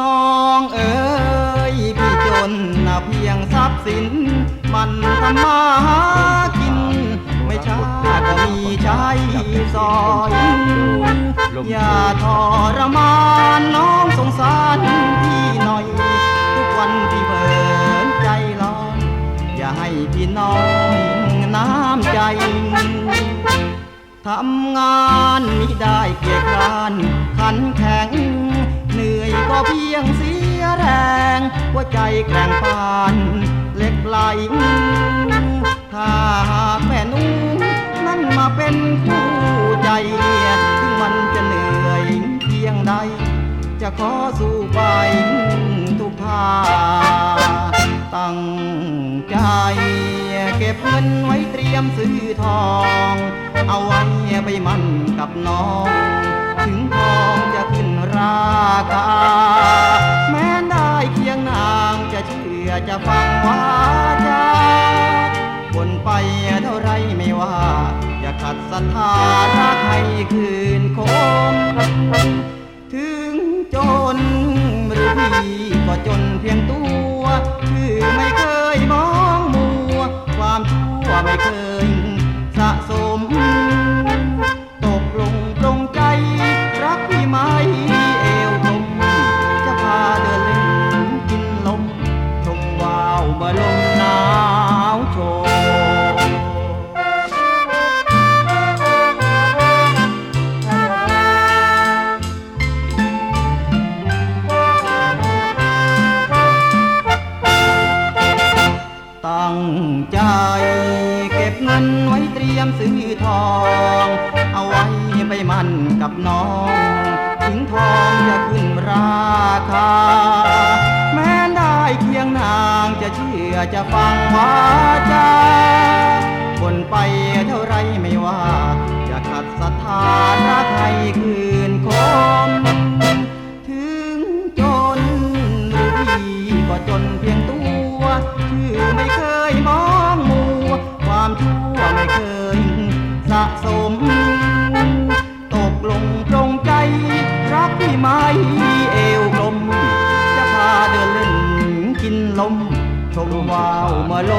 น้องเอ๋ยพี่จนนะเพียงทรัพย์สิน มันทำมาหากิน ไม่ช้าก็มีใช้ซอยอย่าทรมานน้องสงสารพี่หน่อย ทุกวันพี่เบินใจร้อนอย่าให้พี่น้องน้ำใจทำงานมิได้เกียจครานขันแข็ง ใจแกร่งปานเหล็กไหลถ้าหากแม่นุ่งนั่นมาเป็นคู่ใจถึงมันจะเหนื่อยเพียงใด จะขอสู้ไปทุกทาตั้งใจเก็บเงินไว้เตรียมซื้อทอง เอาไว้ไปมั่นกับน้อง ถึงทอง ศรัทธา ยมซื้อทอง เอาไว้ไปมันกับน้องถึงทองจะขึ้นราคา แม้ได้เคียงนางจะเชื่อจะฟังวาจาบนไปเท่าไรไม่ว่า จะขัดศรัทธารักให้คืนคมถึงจนหรือพี่ก็จนเพียงตัว ชื่อไม่เคยมอง จะพาเดิ